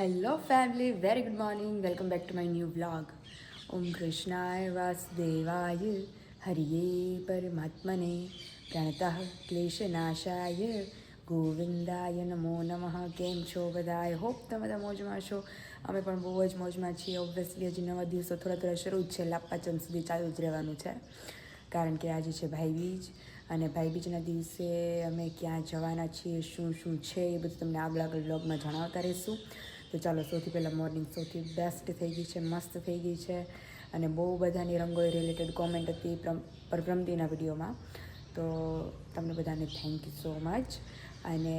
Hello family very good morning welcome back to my new blog ઓમ કૃષ્ણાય વાસુદેવાય હરિયે પરમાત્મને પ્રણતઃ ક્લેશનાશાય ગોવિંદાય નમો નમઃ કેમ છો બધાય હોપ તમે બધા મોજમાં છો. અમે પણ બહુ જ મોજમાં છીએ. ઓબ્વિયસલી હજી નવા દિવસો થોડા થોડા શરૂ જ છે. લાપાચમ સુધી ચાલુ જ રહેવાનું છે. કારણ કે આજે છે ભાઈબીજ અને ભાઈબીજના દિવસે અમે ક્યાં જવાના છીએ, શું શું છે એ બધું તમને આગળ આગળ બ્લોગમાં જણાવતા રહીશું. તો ચાલો સૌથી પહેલાં મોર્નિંગ સૌથી બેસ્ટ થઈ ગઈ છે, મસ્ત થઈ ગઈ છે. અને બહુ બધાની રંગોળી રિલેટેડ કોમેન્ટ હતી પરભ્રમતીના વિડીયોમાં. તો તમને બધાને થેન્ક યુ સો મચ અને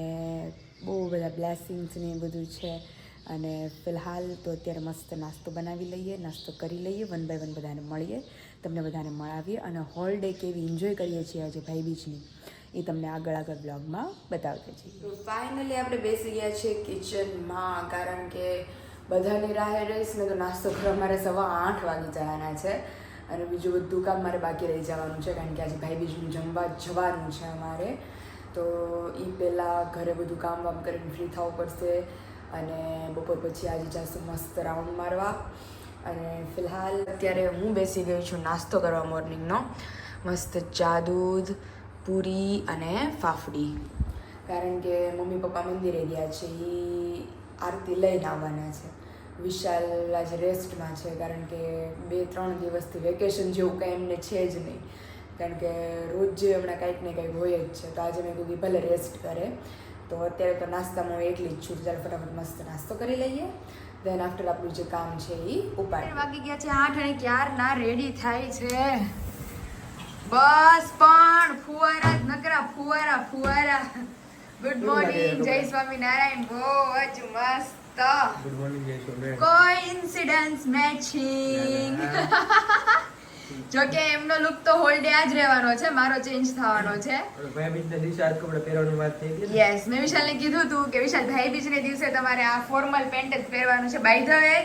બહુ બધા બ્લેસિંગ્સ ને બધું છે. અને ફિલહાલ તો અત્યારે મસ્ત નાસ્તો બનાવી લઈએ, નાસ્તો કરી લઈએ વન બાય વન બધાને મળીએ, તમને બધાને મળાવીએ. અને હોલ ડે કેવી એન્જોય કરીએ છીએ આજે ભાઈ બીજની એ તમને આગળ આગળ બ્લોગમાં બતાવતા તો ફાઇનલી આપણે બેસી ગયા છીએ કિચનમાં કારણ કે બધાની રાહે રહીશ ને તો નાસ્તો કરવા મારે સવા આઠ વાગી જવાના છે. અને બીજું બધું કામ મારે બાકી રહી જવાનું છે, કારણ કે આજે ભાઈ બીજું જમવા જવાનું છે અમારે. તો એ પહેલાં ઘરે બધું કામ વામ કરીને ફ્રી થવું પડશે અને બપોર પછી આજે જાશું મસ્ત રાઉન્ડ મારવા. અને ફિલહાલ અત્યારે હું બેસી ગઈ છું નાસ્તો કરવા મોર્નિંગનો મસ્ત ચા દૂધ પૂરી અને ફાફડી. કારણ કે મમ્મી પપ્પા મંદિરે ગયા છે એ આરતી લઈને આવવાના છે. વિશાલ આજે રેસ્ટમાં છે, કારણ કે બે, ત્રણ દિવસથી વેકેશન જેવું કંઈ એમને છે જ નહીં. કારણ કે રોજ હમણાં કંઈક ને કંઈક હોય જ છે, તો આજે મેં કીધું ભલે રેસ્ટ કરે. તો અત્યારે તો નાસ્તામાં હું એકલી જ છું ચાલ ફટાફટ મસ્ત નાસ્તો કરી લઈએ. દેન આફ્ટર આપણું જે કામ છે એ ઉપાડ. વાગી ગયા છે આઠ અને ક્યારના રેડી થાય છે. બસ પણ ફુવારા જ નકરા ફુવારા ફુવારા. ગુડ મોર્નિંગ જય સ્વામિનારાયણ. બહુ જ મસ્ત. ગુડ મોર્નિંગ જય સોમનાથ કોઇન્સિડન્સ મેચિંગ જો કે એમનો લુક તો હોલ ડે આજ રહેવાનો છે મારો ચેન્જ થવાનો છે. ભાઈ બીજ ના દિવસે આજ કપડા પહેરવાની વાત થઈ ગઈ ને? યસ મેં વિશાલને કીધું હતું કે વિશાલ ભાઈ બીજને દિવસે તમારે આ ફોર્મલ પેન્ટ જ પહેરવાનું છે. બાય ધ વે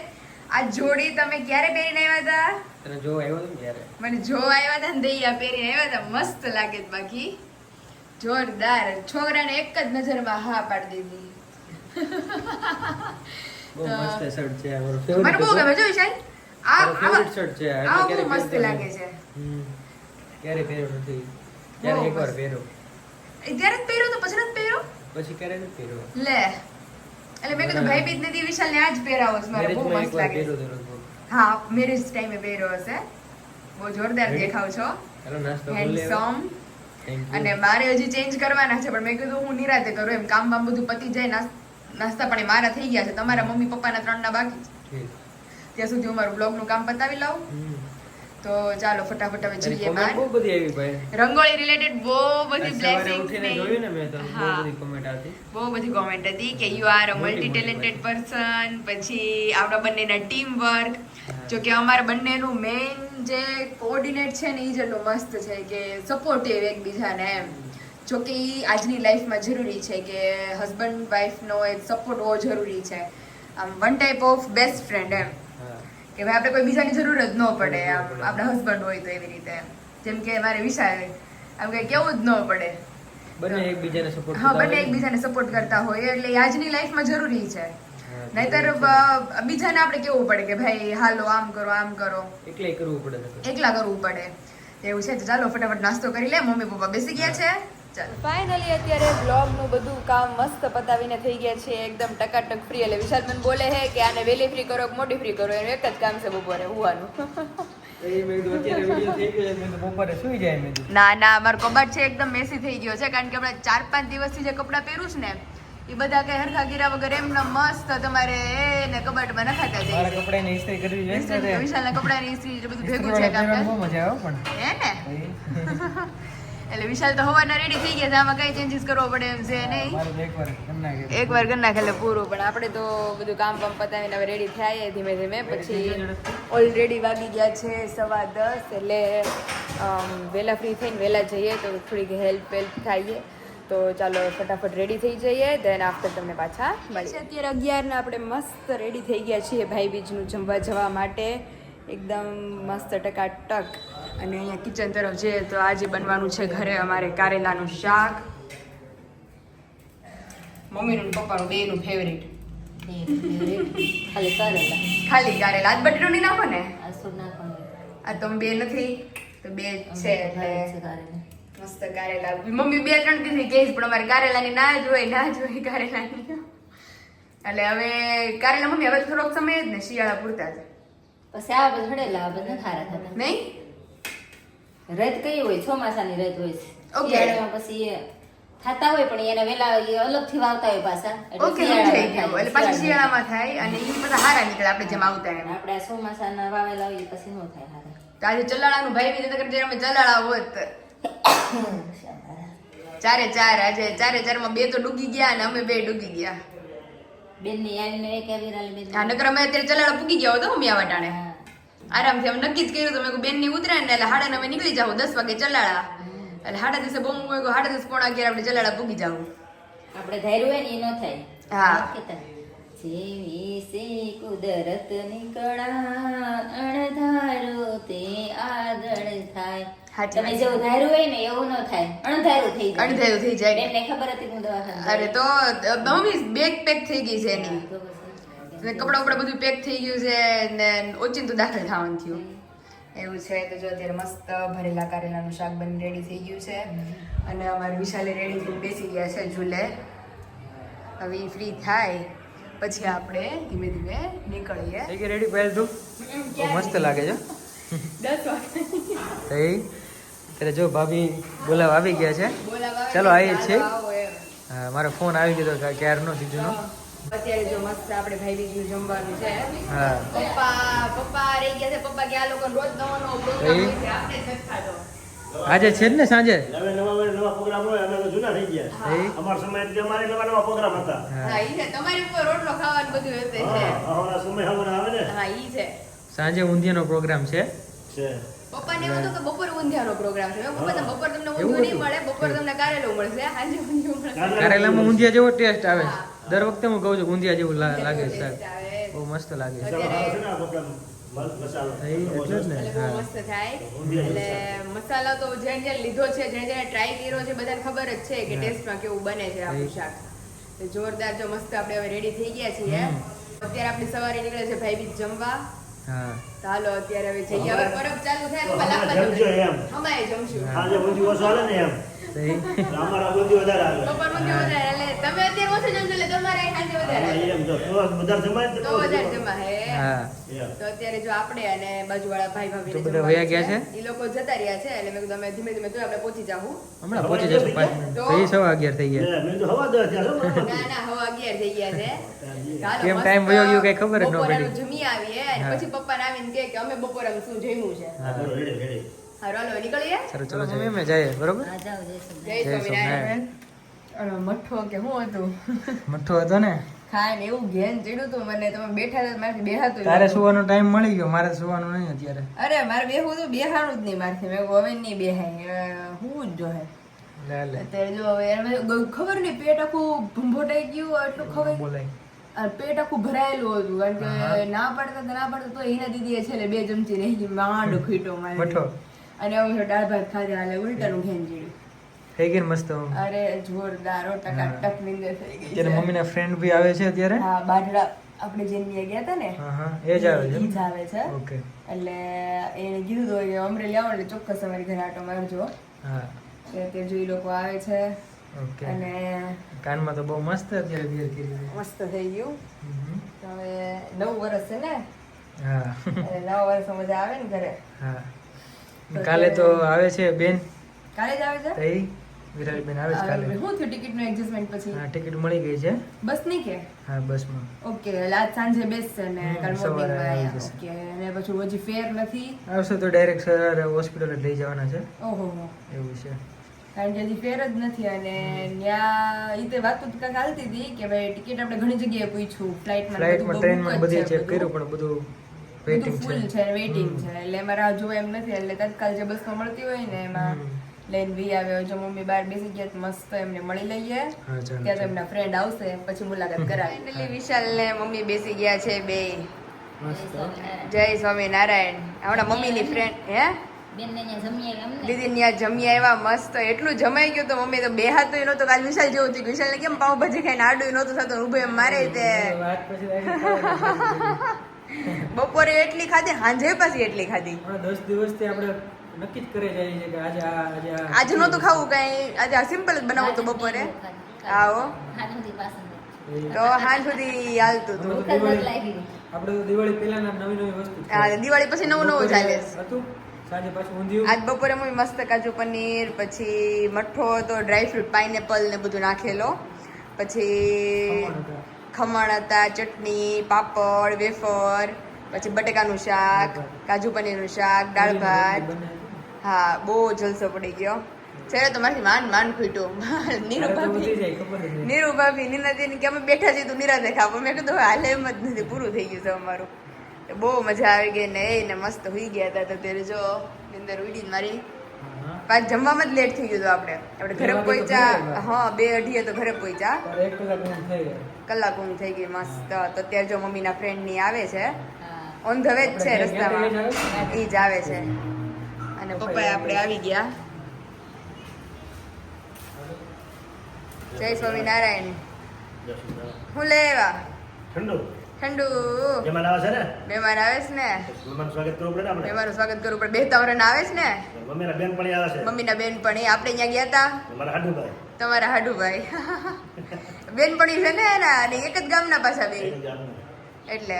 આ જોડી તમે ક્યારે પહેરીને આવ્યા હતા? તને જોવા આવ્યો હતો ને ત્યારે. મને જો આવ્યા હતા ને દૈયા પહેરીને આવ્યા હતા. મસ્ત લાગે બાકી. જોરદાર. છોકરાને એક જ નજરમાં હા પાડી દીધી. બહુ તો- મસ્ત શર્ટ છે આ મારો મને બહુ ગમે. જો વિશાલ આ favorite આવા- છે. આ. બહુ મસ્ત લાગે છે. ક્યારે પહેર્યો નથી? ક્યારે એકવાર. પહેર્યો? ત્યારે જ પહેર્યો તો પછી નથી પહેર્યો? પછી ક્યારે નથી પહેર્યો? લે. એટલે મેં કીધું ભાઈ બીજ ને દી વિશાલ ને આજ પહેરાવો છે મારે બહુ મસ્ત લાગે. હા મેરેજ ટાઈમે પહેર્યો હશે. બહુ જોરદાર દેખાવ છો. હેન્ડસમ અને મારે હજી ચેન્જ કરવાના છે પણ મેં કીધું હું નિરાતે કરું એમ. કામ બામ બધું પતી જાય નાસ- નાસ્તા પાણી મારા થઈ ગયા છે. તમારા મમ્મી પપ્પાના ત્રણના બાકી છે. ત્યાં સુધી હું મારું બ્લોગનું કામ પતાવી લઉં. તો ચાલો ફટાફટ હવે જોઈએ બહાર. બહુ બધી આવી ભાઈ. રંગોળી રિલેટેડ બહુ બધી ઉઠીને જોયું ને મેં તો બહુ. બધી comment આવતી. બહુ બધી કોમેન્ટ હતી કે you are a multi talented person પછી આપણા બંનેના ટીમ વર્ક. જો કે અમારા બંનેનું મેઇન જે કોઓર્ડિનેટ છે ને એ જેટલું મસ્ત છે કે સપોર્ટિવ એકબીજાને એમ. જો કે એ આજની લાઈફમાં જરૂરી છે કે હસબન્ડ વાઈફનો એક સપોર્ટ હોવો જરૂરી છે. આમ one type of best friend એમ. કે ભાઈ આપણે કોઈ બીજાની જરૂર જ ન પડે. આપણા હસબન્ડ હોય તો એવી રીતે જેમ કે મારે વિશાલ આમ કઈ કેવું જ ન પડે. બંને એકબીજાને સપોર્ટ હા બંને એકબીજાને સપોર્ટ કરતા હોય એટલે આજની લાઈફમાં જરૂરી છે. નહીતર એકલા બીજાને આપણે કેવું પડે કે ભાઈ હાલો આમ કરો આમ કરો. કરવું પડે એકલા કરવું પડે. એવું છે તો ચાલો ફટાફટ નાસ્તો કરી લે મમ્મી પપ્પા બેસી ગયા છે. ફાઇનલી અત્યારે બ્લોગનું બધું કામ મસ્ત પતાવીને થઈ ગયા છે. એકદમ ટકાટક ફ્રી એટલે વિશાલ મને બોલે છે કે આને વેલી ફ્રી કરો કે મોટી ફ્રી કરો? એનું એક જ કામ છે બપોરે હોવાનું. એ મેં કીધું અત્યારે video થઈ ગયો છે, મેં કીધું બપોરે સુઈ જાય. મેં કીધું. ના ના મારો કબાટ છે એકદમ મેસી થઈ ગયો છે કારણ કે હમણાં ચાર પાંચ દિવસથી જે કપડાં પહેરું છું ને એ બધા કઈ હરખા ગીરા વગર એમના મસ્ત તમારે એને કબાટમાં નખાતા જાય મારા કપડાની ઇસ્ત્રી કરવી જોઈએ. વિશાલના કપડાની ઇસ્ત્રી બધું ભેગું છે કામ મજા આવે પણ. હે ને? એટલે વિશાલ તો હવાના રેડી થઈ ગયા છે. આમાં કઈ ચેન્જીસ કરવો પડે એમ છે નહીં. એક વાર નાખે એટલે પૂરું. પણ આપણે તો બધું કામ કામ પતાવીને હવે રેડી થયા ધીમે ધીમે. પછી ઓલરેડી વાગી ગયા છે સવા દસ એટલે વહેલા ફ્રી થઈને વહેલા જઈએ તો થોડીક હેલ્પ હેલ્પ થાય તો ચાલો ફટાફટ રેડી થઈ જઈએ દેન આફ્ટર તમને પાછા મળીએ. અત્યારે અગિયારના આપણે મસ્ત રેડી થઈ ગયા છીએ ભાઈ બીજનું જમવા જવા માટે. એકદમ મસ્ત ટકાટક. અને અહીંયા કિચન તરફ જઈએ તો આજે બનવાનું છે ઘરે અમારે કારેલાનું શાક. મમ્મીનું પપ્પાનું બેનું ફેવરેટ ખાલી કારેલા. ખાલી કારેલા. આજ બટેટું નહીં નાખો ને? આ તો બે નથી તો બે છે એટલે મસ્ત કારેલા. મમ્મી બે ત્રણ દીધી કહીશ પણ અમારે કારેલાની ના જ હોય ના જ હોય કારેલાની. એટલે હવે કારેલા મમ્મી હવે થોડોક સમય જ ને શિયાળા પૂરતા જ. પછી આ બધા હડેલા બધા ખારા થતા. નહીં? રત કઈ હોય ચોમાસાની રત હોય. શિયાળામાં પછી એ થાતા હોય પણ એને વેલા અલગથી વાવતા હોય પાછા. ઓકે સમજાઈ ગયું. એટલે પાછા શિયાળામાં થાય અને એ બધા હારા નીકળે આપણે જેમ આવતા એમ. આપણે ચોમાસાના વાવેલા હોય પછી નો થાય હારા? તો આજે ચલાળાનું ભાઈ બીજું જે અમે ચલાળા હોત. ચારે ચાર આજે ચારે ચારમાં બે તો ડૂબી ગયા અને અમે બે ડૂબી ગયા. બેનની આવીને એક આવી રાલી બેન નકર અમે અત્યારે ચલાળા પૂગી ગયા હોત હો મિયા વાટાણે હા. આરામથી અમે નક્કી જ કર્યું તમે બેનની ઉતરે ને એટલે હાડા અમે નીકળી જાવ દસ વાગે ચલાડા એટલે હાડા દિવસે બહુ મૂકો હાડા દિવસ પોણા અગિયાર આપણે ચલાડા ભૂગી જાવ આપણે ધાર્યું હોય ને એ ન થાય. હા. જેવી સે કુદરત કળા અણધારો તે આગળ થાય. તમે જેવું ધાર્યું હોય ને એવું ન થાય. અણધારું થઈ જાય. અણધાર્યું થઈ જાય. બેનને ખબર હતી હું દવાખાને અરે તો મમ્મી બેગ પેક થઈ ગઈ છે એની. ને કપડાં ઉપડા બધું પેક થઈ ગયું છે ને ઓચિંતું દાખલ થવાનું થયું. એવું છે તો જો અત્યારે મસ્ત ભરેલા કારેલાનું શાક બની રેડી થઈ ગયું છે. અને અમારે વિશાલે રેડી થઈને બેસી ગયા છે ઝૂલે. હવે ફ્રી થાય. પછી આપણે ધીમે ધીમે નીકળીએ. રેડી પહેલ તું? બહુ મસ્ત લાગે છે. દસ વાગે. તો અત્યારે જો ભાભી બોલાવા આવી ગયા છે. ચલો આવીએ છીએ. મારો ફોન આવી ગયો હતો ક્યારનો સીધુનો? અત્યારે જો મસ્ત આપણે ભાઈ બીજું જમવાનું છે. પપ્પા પપ્પા રહી ગયા છે. પપ્પા કે આ લોકો રોજ નવો નવો પ્રોગ્રામ હોય છે. આપણે જથ્થા તો આજે છે ને સાંજે? નવે નવા વર્ષે નવા પ્રોગ્રામ હોય અમે જૂના થઈ ગયા. અમાર સમય એટલે અમારે નવા નવા પ્રોગ્રામ હતા. હા. ઈ છે. તમારી ઉપર રોટલો ખાવાનું બધું હશે છે હા, અમારા સમય હમણાં આવે ને. હા ઈ છે. સાંજે ઊંધિયાનો પ્રોગ્રામ છે? છે. પપ્પાને એવું હતું કે બપોર ઊંધિયાનો પ્રોગ્રામ છે. પપ્પા તમે બપોર તમને ઊંધિયું નહીં મળે બપોર તમને કારેલું મળશે. સાંજે ઊંધિયું મળશે કારેલામાં ઊંધિયા જેવો ટેસ્ટ આવે. હા. દર વખતે હું કહું છું ઊંધિયા જેવું લાગે આવે. બહુ મસ્ત લાગે છે. ચાલો, હાલો છે ને આ પ્રોગ્રામ મસ્ત મસાલો. હા, ઈ એટલે જ ને. એટલે બહુ હા. મસ્ત થાય. ઊંધિયા એટલે મસાલા તો જેને જેને લીધો છે જેને જેને ટ્રાય કર્યો છે બધાને ખબર જ છે કે ટેસ્ટમાં કેવું બને છે આપણું શાક. જોરદાર જો મસ્ત આપણે હવે રેડી થઈ ગયા છીએ. અત્યારે આપણે સવારે નીકળે છે ભાઈ બીજ જમવા. ચાલો હાલો અત્યારે હવે જઈએ. હવે પરબ ચાલુ થાય તો. અમારે જમશું. આજે ઊંધિયું ઓછું હાલે ને એમ. તો ઈ તો અમારા ઊંધિયું વધારે હાલે બપોર ઊંધિયું વધારે એટલે તમે અત્યારે ઓછું જમશો એટલે તમારે સાંજે વધારે હા, એમ જો તો વધારે જમાય ને તો તો વધારે જમા હે. હા. એમ. તો અત્યારે જો આપણે અને બાજુવાળા ભાઈ ભાભી તો બધા વયા ગયા છે? એ લોકો જતા રહ્યા છે એટલે મેં કીધું અમે ધીમે ધીમે તો આપણે પહોંચી પહોંચી જશું પાંચ કેમ મસ્ત વયો ગયો કઈ ખબર જ ન પડી. જમી આવીએ. પછી પપ્પા આવીને કે અમે બપોરે શું જમ્યું છે. હા ચલો, મમ્મી અમે જઈએ બરોબર? જય સ્વામિનારાયણ. મઠ્ઠો કે શું હતું? મઠ્ઠો હતો ને? ખાય ને એવું ઘેન ચડ્યું તું મને. તમે બેઠા હતા મારાથી બેહાતું તારે સુવાનો ટાઈમ મળી ગયો મારે સુવાનો નહીં અત્યારે. અરે મારે બેહવું તો બેહાણું જ નહીં મારથી. મેં હવે નહીં બેહાય. હું જ જોહે. અત્યારે જો હવે ખબર નહીં પેટ આખું ભંભોટાઈ ગયું એટલું ખબર બોલાય. પેટ આખું ભરાયેલું હતું કારણ કે ના પાડતા તો ના પાડતા તો એના દીદીએ છેલ્લે બે ચમચી રહી માંડ ખીટો મારે મઠો. અને હું દાળ ભાત ખાધા હાલે ઉલટાનું ખેંચી થઈ ગઈ મસ્ત અરે જોરદાર ટકા ટક નીંદર થઈ ગઈ ત્યારે મમ્મીના ફ્રેન્ડ ભી આવે છે અત્યારે? હા બાઢડા આપણે જેનીએ ગયા હતા ને હા એ જ આવે છે. જ આવે છે. ઓકે. એટલે એને કીધું તો કે અમરેલી આવો એટલે ચોક્કસ અમારી ઘરે આટો મારજો. હા. તે જોઈ લોકો આવે છે. ઓકે. અને કાનમાં તો બહુ મસ્ત અત્યારે બિયર કરી મસ્ત થઈ ગયું. હવે નવ વર્ષ છે ને? હા. નવ વર્ષ મજા આવે ને ઘરે? હા. કાલે તો આવે છે બેન? કાલે જ આવે છે? તઈ? વિરાજ બેન આવે છે કાલે. હું થયું ટિકિટનું એડજસ્ટમેન્ટ પછી? હા ટિકિટ મળી ગઈ છે. બસની કે? હા બસમાં. ઓકે એટલે આજ સાંજે બેસશે ને કાલ મોર્નિંગમાં આયા. ઓકે અને પછી હજી ફેર નથી? આવશે તો ડાયરેક્ટ સર હોસ્પિટલ લઈ જવાના છે. ઓહો. એવું છે. કારણ કે હજી ફેર જ નથી અને ત્યાં ઈ તે વાત તો કાંક હાલતી હતી કે ભાઈ ટિકિટ આપણે ઘણી જગ્યાએ પૂછ્યું. ફ્લાઇટમાં ફ્લાઇટમાં ટ્રેનમાં બધે ચેક કર્યું પણ બધું વેઇટિંગ છે. ફૂલ છે વેઇટિંગ છે. એટલે એમાં રાહ જોવા એમ નથી એટલે તત્કાલ જે બસમાં મળતી હોય ને એમાં લઈને વી આવે. જો મમ્મી બહાર બેસી ગયા તો મસ્ત એમને મળી લઈએ. ત્યાં તો એમના ફ્રેન્ડ આવશે પછી મુલાકાત કરાવી એટલે વિશાલ ને મમ્મી બેસી ગયા છે બે. જય સ્વામી નારાયણ આપણા હમણાં મમ્મીની ફ્રેન્ડ હે? બેનને અહીંયા જમી આવી અમને. દીદી ત્યાં જમી આવ્યા મસ્ત. એટલું જમાઈ ગયું તો મમ્મી તો બે હાથ તો નહોતો કાલ વિશાલ જેવું થયું. વિશાલ ને કેમ પાઉંભાજી ખાઈને આડું નહોતું થતું ઊભું એમ મારે તે. બપોરે એટલી ખાધી હાંજે પાછી એટલી ખાધી. દસ દિવસથી આપણે નક્કી જ કરે જાય છે કે આજે આજે આજે નહોતું ખાવું કઈ. આજે આ સિમ્પલ જ બનાવું તો બપોરે. આવો તો હાલ સુધી હાલતું હતું. આપણે દિવાળી પહેલા નવી નવી વસ્તુ હા, દિવાળી પછી નવું નવું ચાલે. હતું સાંજે આજ બપોરે મમ્મી મસ્ત કાજુ પનીર પછી મઠ્ઠો તો ડ્રાય ફ્રૂટ પાઇનેપલ ને બધું નાખેલો. પછી ખમણ હતા. ચટણી પાપડ વેફર પછી બટેકાનું શાક કાજુ પનીરનું શાક દાળ ભાત. હા બહુ જલસો પડી ગયો. છેલ્લે તો મારી માન માન ખૂટ્યું નીરુભાભી નીરુભાભી નીનાજીને કે અમે બેઠા છીએ તું નિરાતે ખાવ મેં કીધું હાલે એમ જ નથી પૂરું થઈ ગયું છે અમારું. બહુ મજા આવી ગઈ ને એ ને મસ્ત હુઈ ગયા હતા તો ત્યારે જો નિંદર ઉડી મારી. પાછ જમવામાં જ લેટ થઈ ગયું હતું આપણે. આપણે ઘરે પહોંચ્યા હા બે અઢીએ તો ઘરે પહોંચ્યા કલાક ઊંઘ થઈ ગઈ. મસ્ત. તો અત્યારે જો મમ્મીના ફ્રેન્ડની આવે છે. ઓન ધ વે જ છે રસ્તામાં. એ જ આવે છે. અને પપ્પા આપણે આવી ગયા. જય સ્વામિનારાયણ. હું લેવા ઠંડુ? ઠંડુ. મહેમાન આવે છે ને? મહેમાન આવે છે ને? મહેમાન સ્વાગત કરવું પડે ને આપણે? મહેમાન સ્વાગત કરવું પડે. બેહતા વરણ આવે છે ને? મમ્મીના બેન પણ આવે છે. મમ્મીના બેન પણ આપણે અહીંયા ગયા હતા મારા હાડુભાઈ. તમારા હાડુભાઈ. બેનપણી છે ને એના અને એક જ ગામના પાછા બે. એટલે.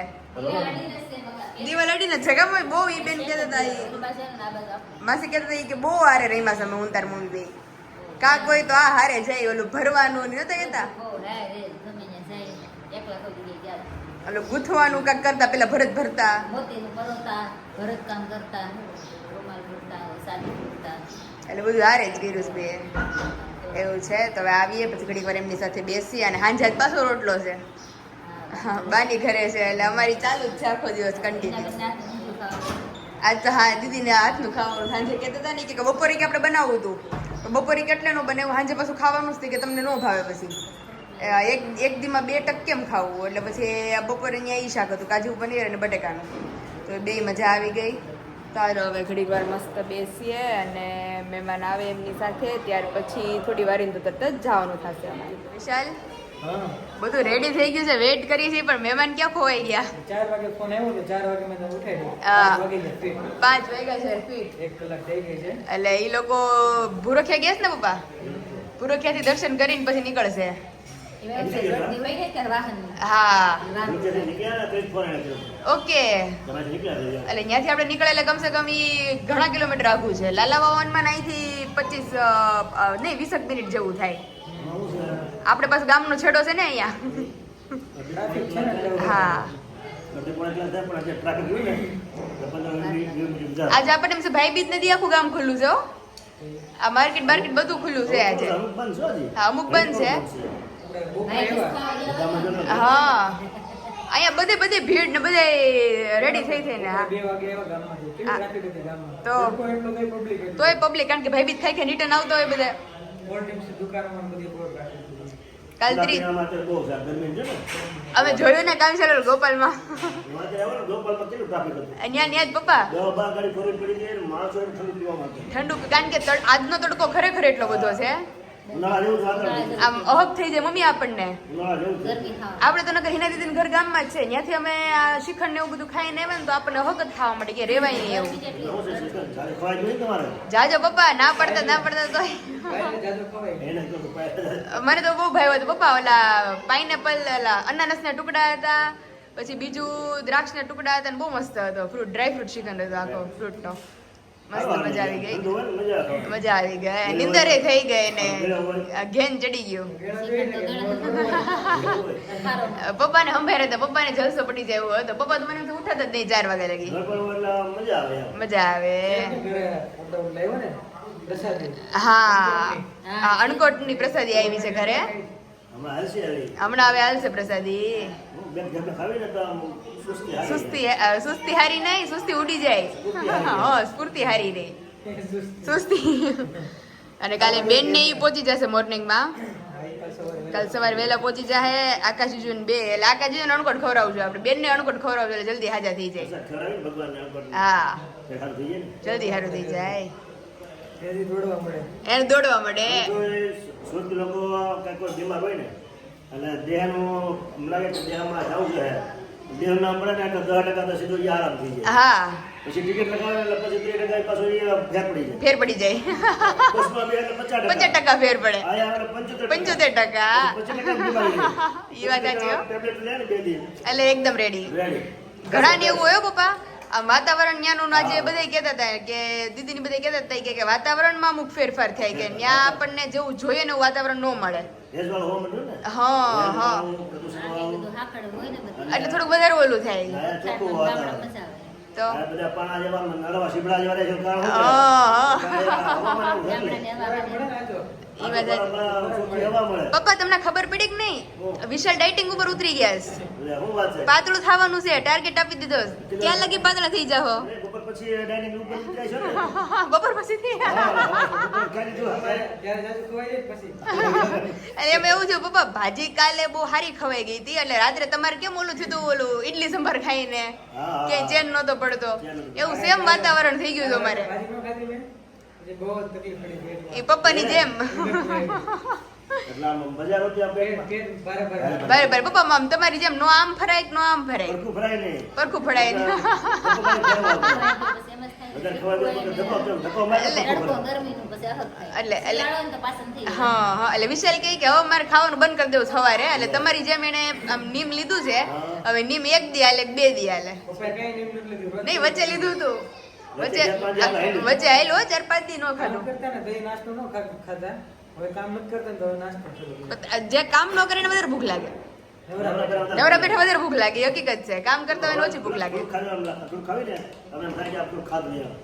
દિવાલ અડીને છે ગામ બહુ ઈ બેન કહેતા હતા માસી કહેતા હતા કે બહુ હારે રહીમાં છે અમે હું તાર મમ્મી કાક હોય તો આ હારે જાય ઓલું ભરવાનું ને નતા કહેતા? ઓલું ગૂંથવાનું કાંક કરતા પેલા ભરત ભરતા. મોતીનું પરોતા ભરત કામ કરતા રૂમાલ ભરતા સાડી ભરતા. એટલે બધું હારે જ કર્યું છે બે એવું છે? તો હવે આવીએ પછી ઘડીક વાર એમની સાથે બેસી અને હાંજે જ પાછો રોટલો છે. હા. બાની ઘરે છે એટલે અમારી ચાલુ જ છે આખો દિવસ કન્ટિન્યુ આજ તો હા દીદીને હાથનું ખાવાનું સાંજે કહેતા હતા ને કે બપોરે કે આપણે બનાવવું હતું. તો બપોરે કેટલાનું બને સાંજે પાછું ખાવાનું જ કે તમને ન ભાવે પછી. એક એક દીમાં બે ટક કેમ ખાવું એટલે પછી આ બપોરે અહીંયા ઈ શાક હતું કાજુ પનીર અને બટેકાનું. તો બે મજા આવી ગઈ. સારું હવે ઘડીક વાર મસ્ત બેસીએ અને મહેમાન આવે એમની સાથે ત્યાર પછી થોડી વાર તો તરત જ જવાનું થશે અમારે. વિશાલ? બધું રેડી થઈ ગયું છે વેઇટ કરીએ છીએ પણ મહેમાન ક્યાં ખોવાઈ ગયા? ચાર વાગે ફોન આવ્યો તો ચાર વાગે મેં તને ઉઠાડી હા. પાંચ વાગે ને ફીટ. પાંચ વાગ્યા છે ફીટ એક કલાક થઈ ગઈ છે. એટલે એ લોકો ભૂરખિયા ગયા છે ને પપ્પા? ભૂરખિયાથી દર્શન કરીને પછી નીકળશે. હા ઓકે. એટલે ત્યાંથી આપણે નીકળે એટલે કમસે કમ ઈ ઘણા કિલોમીટર આઘું છે લાલા વાવનમાં અહીંથી પચીસ નહીં વીસક મિનિટ જેવું થાય આપણે પાસે ગામનો છેડો છે ને અહીંયા હા આજે આપણને એમ છે ભાઈ બીજ નથી આખું ગામ ખુલ્લું છે આ માર્કેટ માર્કેટ બધું ખુલ્લું છે આજે. હા, અમુક બંધ છે. હા અહીંયા બધે બધે ભીડ ને બધે રેડી થઈ થઈને હા? તો-. તોય પબ્લિક કારણ કે ભયભીત થાય કે રિટર્ન આવતો હોય બધે. કાલ ત્રી. અમે જોયું ને કામ ચાલો ગોપાલમાં એમાં અત્યારે આવો ને ગોપાલમાં કેટલું ટ્રાફિક હતું. અહીંયા ન્યા જ પપ્પા. ઠંડુ કારણ કે આજનો તડકો ખરેખર એટલો બધો છે આમ અહક થઈ જાય મમ્મી આપણને. આપણે તો નકર હિના દીદી ઘર ગામમાં જ છે. ત્યાંથી અમે આ શિખંડ ને એવું બધું ખાઈને આવ્યા ને તો આપણને હક જ ખાવા માટે કે રેવાય નહીં એવું. ને. જાજો પપ્પા ના પડતા ના પડતા તો મને તો બહુ ભાઈ હતો પપ્પા ઓલા પાઇનેપલ ઓલા અનાનસના ટુકડા હતા પછી બીજું દ્રાક્ષના ટુકડા હતા ને બહુ મસ્ત હતો. ફ્રૂટ ડ્રાય ફ્રૂટ શિખંડ હતો આખો ફ્રૂટનો મસ્ત મજા આવી ગઈ. મજા આવી. ગઈ. નિંદરે થઈ ગઈ ને ઘેન ચડી ગયું. પપ્પાને સંભાળે તો પપ્પાને જલસો પડી જાય એવો હતો. પપ્પા તો મને તો ઉઠાતા જ નહીં ચાર વાગે લગી. મજા આવે ઓલું લાવ્યો ને પ્રસાદી. હા. હા. અણકોટની પ્રસાદી આવી છે ઘરે. હમણાં હવે હાલશે પ્રસાદી. સુસ્તી સુસ્તી હારી નહીં સુસ્તી ઉડી જાય. હા સ્ફૂર્તિ હારી રે સુસ્તી. અને કાલે બેન ને ઈ પહોંચી જશે મોર્નિંગમાં એ કાલ સવારે વહેલા પહોંચી જશે આકાશ જીજુ ને બે એટલે આકાશ ને અણકોટ ખવડાવજો આપણે. બેન ને અણકોટ ખવડાવજો એટલે જલ્દી હાજર થઈ જાય. હા. જલ્દી સારું થઈ જાય જલ્દી હારું થઈ જાય. એથી દોડવા મળે. એને દોડવા મળે. જો લોકો કઈ કોઈ બીમાર હોય ને અને દેહનું લાગે કે દેહમાં જવું છે દેહ ના મળે ને એટલે દસ ટકા તો સીધું આરામ થઈ જાય. હા. પછી ટિકિટ લગાવે એટલે પછી ત્રીસ ટકા પાછું ફેર પડી જાય. ફેર પડી જાય. બસમાં બે એટલે પચાસ પચાસ ટકા ફેર પડે. પંચોતેર ટકા. પચીસ ટકા બીમારી જાય. ઈ વાત સાચી ટેબ્લેટ લે ને બે દી એટલે એકદમ રેડી રેડી ઘણા ને એવું હોય પપ્પા. આ વાતાવરણ ન્યાનું જે બધા કહેતા હતા કે દીદી ને બધા કહેતા હતા કે- કે વાતાવરણમાં અમુક ફેરફાર થાય કે ત્યાં આપણને જેવું જોઈએ ને એવું વાતાવરણ ન મળે. હા હા. ને એટલે થોડુંક વધારે ઓલું થાય. તો આ બધા પાણા જેવા નળવા રહે છે પપ્પા તમને ખબર પડી કે નહીં? વિશાલ ડાઇટિંગ ઉપર ઉતરી ગયા છે. એટલે શું વાત છે? પાતળું થવાનું છે ટાર્ગેટ આપી દીધો ક્યાં લગી પાતળા થઈ જાઓ પછી ડાઇનિંગ ઉપર જાય છે ને? બપોર પછી થી બપોર ખાઈ હવે. જ્યારે જાજુ ખવાય પછી? અને એમ એવું છે પપ્પા ભાજી કાલે બહુ સારી ખવાઈ ગઈ હતી એટલે રાત્રે તમારે કેમ ઓલું થયું હતું ઓલું ઈડલી સંભાર ખાઈને. કે ચેન નહોતો પડતો. એવું સેમ વાતાવરણ થઈ ગયું પેટમાં. એ પપ્પાની જેમ. બરાબર પપ્પા આમ તમારી જેમ નો આમ ફરાય નો આમ ફરાય? ફરાય પરખું તો તો એટલે- તો. હા હા એટલે વિશાલ કહે કે હવે મારે ખાવાનું બંધ કરી દેવું સવારે. એટલે તમારી જેમ એને આમ નીમ લીધું છે. હવે નીમ એક દી આલે કે બે દી લીધું. નહીં વચ્ચે લીધું. હતું વચ્ચે વચ્ચે આવેલું હો, ચાર પાંચ દી નો ખાધું. હવે કામ નથી કરતા તો નાસ્તો જે કામ ન કરે એને વધારે ભૂખ લાગે. નવરા બેઠા. વધારે ભૂખ લાગે હકીકત છે. કામ કરતા હોય ઓછી ભૂખ લાગે. ખાધું નથી એવું છે. હવે લાગે તમે એમ ગાડી ઊભી રહી. હા. ખાધું નહીં આમ.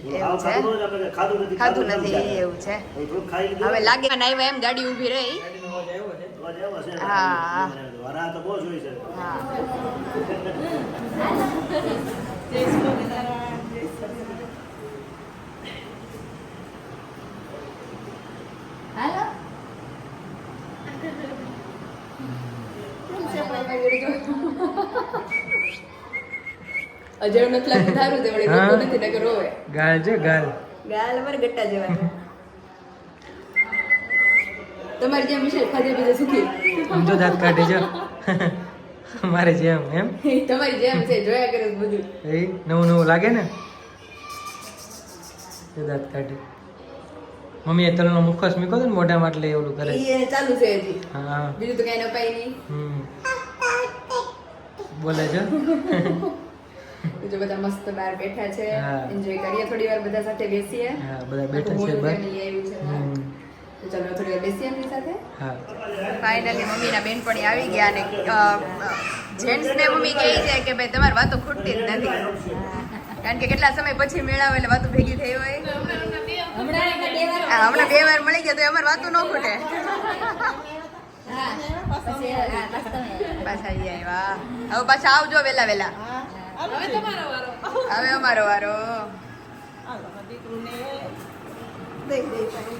એવું આવું છે? ખાધું હોય ને આપણે ખાધું નથી, ખાધું ખાધું નથી નથી. એવું છે હવે થોડુંક ખાઈ લીધું. હવે લાગે મને આવ્યા એમ ગાડી ઊભી રહી ગાડીનો અવાજ આવ્યો છે અવાજ આવ્યો છે ને? હા. વરાહ તો બહુ જોઈ છે હા હાલો અજળ નથી લાગતું સારું તે વળી હા. નથી નકર રોવે. ગાલ છે ગાલ. ગાલ અમારે ગટ્ટા જેવા છે. જેમ વિશે ખાધે પીધે સુખી. સમજો દાંત કાઢે છે. મારે જેમ એમ? તમારી જેમ છે જોયા કરે બધું. એ નવું નવું લાગે ને? એ દાંત કાઢે. મમ્મીએ તલનો મુખસ મીકો ને મોઢામાં એટલે એવું કરે. એ ચાલુ છે હજી. હા. બીજું તો કઈ નપાય નહીં. હમ. બોલે છે? બીજું બધા મસ્ત બહાર બેઠા છે. એન્જોય કરીએ થોડી વાર બધા સાથે બેસીએ. હા બધા બેઠા છે બહાર તો ચાલો થોડી વાર બેસીએ એમની સાથે. હા. ફાઇનલી મમ્મીના બેનપણી આવી ગયા અને જેન્ટ્સ ને મમ્મી કહે છે કે ભાઈ તમારી વાતો ખૂટતી જ નથી. કારણ કે કેટલા સમય પછી મેળાવે એટલે વાતો ભેગી થઈ હોય. હમણાં બે વાર મળી ગયા તો અમારી વાતો ન ખૂટે. હા. પછી આવ્યા હવે પાછા આવજો વેલા વેલા હવે અમારો વારો.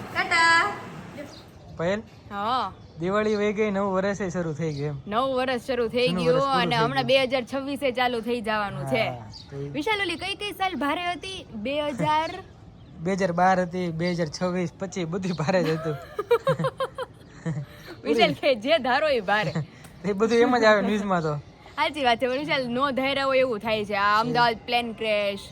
ટાટા. પહેલ હા. દિવાળી વહી ગઈ નવું વર્ષે શરૂ થઈ ગયું નવું વર્ષ શરૂ થઈ ગયું અને હમણાં બે હજાર છવ્વીસે ચાલુ થઈ જવાનું છે. વિશાલ ઓલી કઈ કઈ સાલ ભારે હતી? બે હજાર? બે હજાર બાર હતી બે હજાર છવ્વીસ પચીસ બધું ભારે જ હતું. વિશાલ કે જે ધારો એ ભારે. એ બધું એમ જ આવે ન્યૂઝમાં તો. સાચી વાત છે પણ વિશાલ નો ધૈર્ય હોય એવું થાય છે. આ અમદાવાદ પ્લેન ક્રેશ.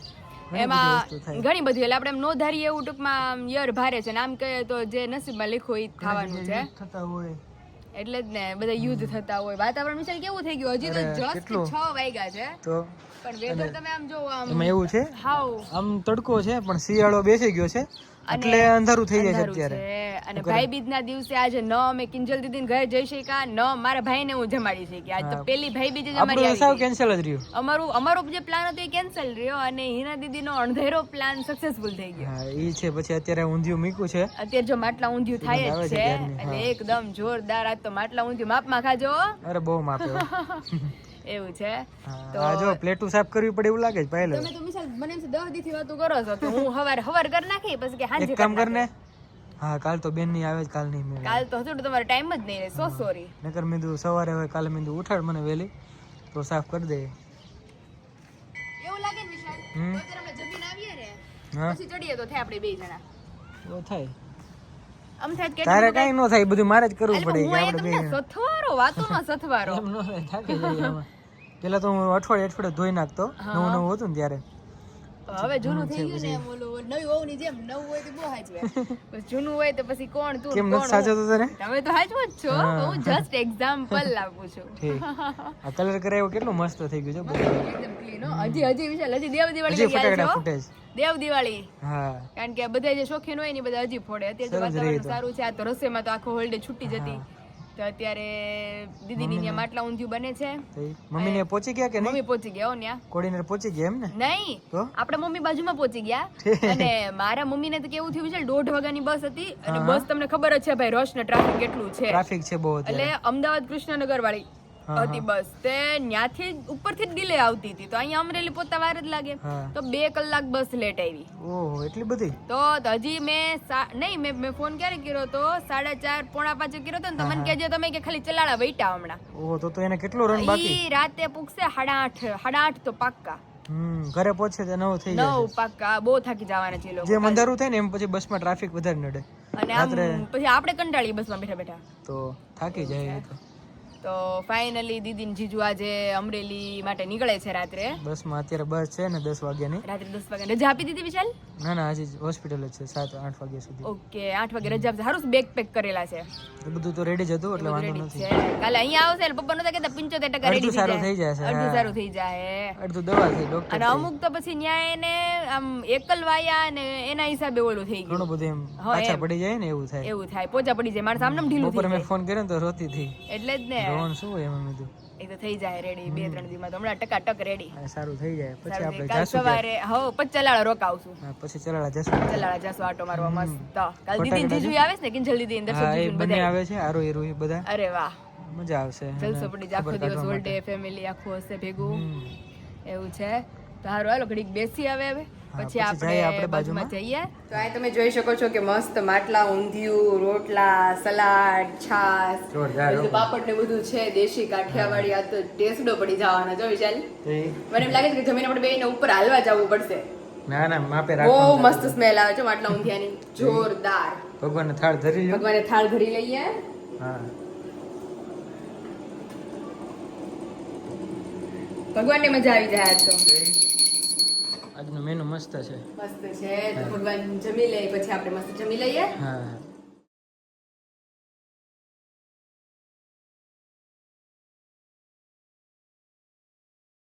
એમાં ઘણી બધી એટલે આપણે એમ નો ધારીએ એવું ટૂંકમાં યર ભારે છે. ને આમ કહીએ તો જે નસીબમાં લખ્યું એ થવાનું છે. થતા હોય. એટલે જ ને બધા યુદ્ધ થતા હોય. વાતાવરણ વિશે કેવું થઈ ગયું? હજી તો જસ્ટ કેટલું? છ વાગ્યા છે. તો પણ વેધર તમે આમ જોવો આમ એવું છે? હાવ. આમ તડકો છે પણ શિયાળો બેસી ગયો છે. એટલે અંધારું થઈ જાય છે અત્યારે. અને ભાઈ બીજ ના દિવસે આજે ન અમે કિંજલ દીદી ઘરે જઈ શક્યા ન મારા ભાઈ ને હું જમાડી શકી આજ તો પેલી ભાઈ બીજ જ અમારી સાવ કેન્સલ જ રહ્યું. અમારું અમારો જે પ્લાન હતો એ કેન્સલ રહ્યો અને હિના દીદી નો અણધેરો પ્લાન સક્સેસફુલ થઈ ગયો. હા ઈ છે. પછી અત્યારે ઊંધિયું મીકું છે. અત્યારે જો માટલા ઊંધિયું થાય જ છે એટલે એકદમ જોરદાર આજ તો માટલા ઊંધિયું. માપમાં ખાજો અરે બહુ માપે હો. એવું છે? તો જો પ્લેટું સાફ કરવી પડે એવું લાગે છે પહેલે. તમે તો મિસાલ મને એમ છે દીથી દી વાતો કરો છો તો હું હવાર હવાર કર નાખી પછી કે હાંજે એક કામ કરને. હા કાલ તો બેનની આવે જ કાલ નહીં મેળ કાલ તો હજુ તમારો ટાઈમ જ નહીં રહે સો સોરી નકર મેં સવારે હવે કાલે મેં ઉઠાડ મને વેલી તો સાફ કરી દે. એવું લાગે ને વિશાલ તો અમે જમીન આવીએ ને પછી ચડીએ તો થાય આપણે બે જણા. તો થાય. આમ થાય કે તારે કઈ ન થાય બધું મારે જ કરવું પડે કે આપણે બે સથવારો વાતોમાં સથવારો. એમ ન થાય પેલા તો હું અઠવાડિયે અઠવાડિયે ધોઈ નાખતો નવું નવું હતું ને ત્યારે. હવે જૂનું થઈ ગયું ને એમ ઓલું નવી હોવની જેમ નવું હોય તો બહુ હાચવે. બસ જૂનું હોય તો પછી કોણ તું કેમ નથી સાચો તો તને? તમે તો હાચવો જ છો હું. જસ્ટ એક્ઝામ્પલ આપું છું. ઠીક. આ કલર કરાયો કેટલું મસ્ત થઈ ગયું છે એકદમ ક્લીન હો. હજી હજી વિશાલ હજી દેવ દિવાળી ફટાકડા ફૂટે છે. દેવ દિવાળી. હા. કારણ કે બધા જે શોખીન હોય ને બધા હજી ફોડે. અત્યારે વાતાવરણ સારું છે આ તો રસોઈમાં તો આખો હોલ્ડે છૂટી જતી. તો અત્યારે દીદીની ત્યાં માટલા ઊંધિયું બને છે. મમ્મી ને પહોંચી ગયા કે નહીં? મમ્મી પહોંચી ગયા હો ત્યાં કોડીને પહોંચી ગયા એમ ને? નહીં તો? આપણે મમ્મી બાજુમાં પહોંચી ગયા. અને મારા મમ્મી ને તો કેવું થયું છે દોઢ વાગ્યાની બસ હતી. અને બસ તમને ખબર જ છે ભાઈ રશ ને ટ્રાફિક કેટલું છે. ટ્રાફિક છે બહુ એટલે અમદાવાદ કૃષ્ણનગર વાળી હતી બસ. તે ન્યાથી ઉપરથી જ ડિલે આવતી હતી. તો અહીંયા અમરેલી પોતા વાર જ લાગે. તો બે કલાક બસ લેટ આવી. ઓહો એટલી બધી? તો હજી મેં નહીં મેં મેં ફોન ક્યારે કર્યો તો? સાડા ચાર પોણા પાંચે કર્યો તો ને તો મને કહેજો તમે કે ખાલી ચલાડા વૈટા હમણાં. ઓહો તો તો એને કેટલો રન બાકી? રાતે પૂગશે સાડા આઠ સાડા આઠ તો પાક્કા. ઘરે પહોંચે તો નવ થઈ જાય નવ પાક્કા બહુ થાકી જવાના છે લોકો જે અંધારું થાય ને એમ પછી બસમાં ટ્રાફિક વધારે નડે. અને આમ પછી આપણે કંટાળી બસમાં બેઠા બેઠા. તો થાકી જાય એ તો. તો ફાઇનલી દીદી ને જીજુ આજે અમરેલી માટે નીકળે છે રાત્રે. બસમાં અત્યારે બસ છે ને દસ વાગ્યાની. રાત્રે દસ વાગ્યા. રજા આપી દીધી વિશાલ? ના ના આજે હોસ્પિટલ જ છે સાત આઠ વાગ્યા સુધી. ઓકે આઠ વાગે રજા આપશે. સારું બેગ પેક કરેલા છે. બધું તો રેડી જ હતું એટલે વાંધો નથી. કાલે અહીંયા આવશે એટલે પપ્પા નતા કહેતા પંચોતેર ટકા રેડી સારું થઈ જાય અડધું સારું થઈ જાય અડધું દવા થઈ ડોક્ટર અને અમુક તો પછી ન્યાય એને આમ એકલ વાયા અને એના હિસાબે ઓલું થઈ ગયું. ઘણું બધું એમ પાછા પડી જાય ને એવું થાય. એવું થાય પોચા પડી જાય મારા આમને ઢીલું થઈ મેં જાય. ફોન કર્યો તો રોતી હતી. એટલે જ ને. રોવાનું શું એમાં મેં એ તો થઈ જાય રેડી બે ત્રણ દિવસમાં. તો હમણાં ટકા ટક રેડી સારું થઈ જાય. પછી આપણે કાલ સવારે હો પછી ચલાળા રોકાવશું પછી ચલાળા જશું ચલાળા જાશું આટો મારવા મસ્ત. કાલ દીદી જીજુ આવે છે ને કિંજલ દીદી અંદર દર્શક જીજુ ને બંને બધા આવે છે આરો એ બધા. અરે વાહ. મજા આવશે જલસો પડી જાય આખો દિવસ ઓલ ડે ફેમિલી આખું હશે ભેગું. એવું છે. તો હારું હાલો ઘડીક બેસી આવે હવે. પછી આપણે બાજુમાં. જઈએ. તો આ તમે જોઈ શકો છો કે મસ્ત માટલા ઊંધિયું રોટલા સલાડ છાસ બધું પાપડ ને બધું છે દેશી કાઠિયાવાડી આ તો ટેસ્ટો પડી જવાનો જો વિશાલ મને એમ લાગે છે કે જમીન આપણે બેયને ઉપર હાલવા જવું પડશે. ના ના માપે બહુ મસ્ત સ્મેલ આવે છે માટલા ઊંધિયાની. જોરદાર. ભગવાનને થાળ ધરી લઈએ ભગવાનને થાળ ધરી લઈએ. હા. ભગવાનને મજા આવી જાય આજ તો. આજનું મેનુ મસ્ત છે. મસ્ત છે. તો ભગવાન જમી લે પછી આપણે મસ્ત જમી લઈએ. હા.